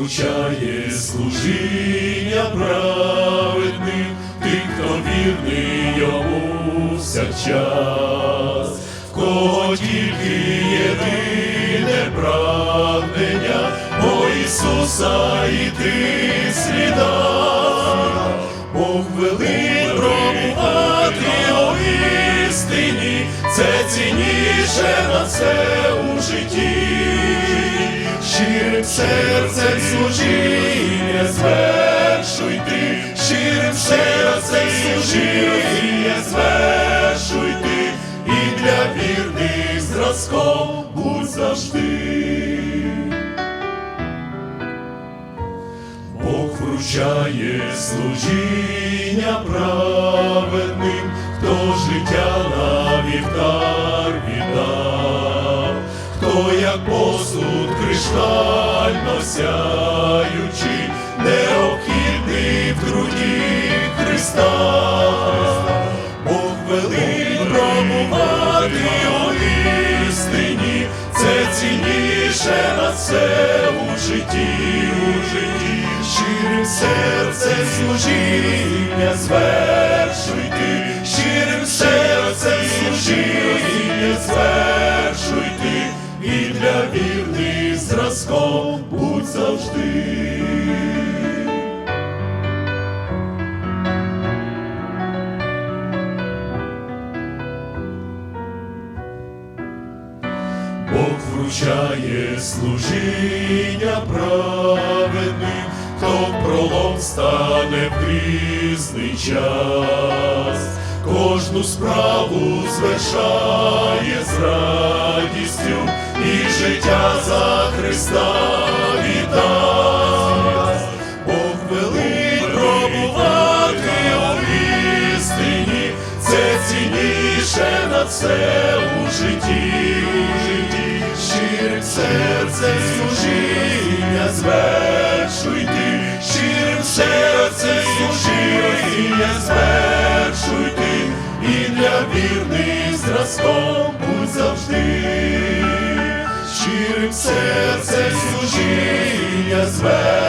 вручає служіння праведним, тим, хто вірний йому всякчас, в кого тільки єдине прагнення, о Ісуса іти слідах, Бог велить пробувати у істині, це цінніше на все щирим серцем служіння звершуй ти, щирим серцем служіння звершуй ти, і для вірних зразком будь завжди. Бог вручає служіння праведним, хто життя на вівтар віддав, хто як посуд криштально сяючий, необхідний в труді Христа. Бог велить пробувати у істині, це цінніше на все у житті, у житті, щирим серцем служіння звершуй ти, щирим серцем вірних будь завжди. Бог вручає служіння праведним, хто пролом стане в грізний час, кожну справу звершає з радістю і життя за Христа віддасть. Бог велить пробувати у істині, це цінніше на все у житті, щирим серцем служіння звершуй ти, щирим серцем служіння звершуй ти, і для вірних зразком будь завжди, щирим серцем служіння ти.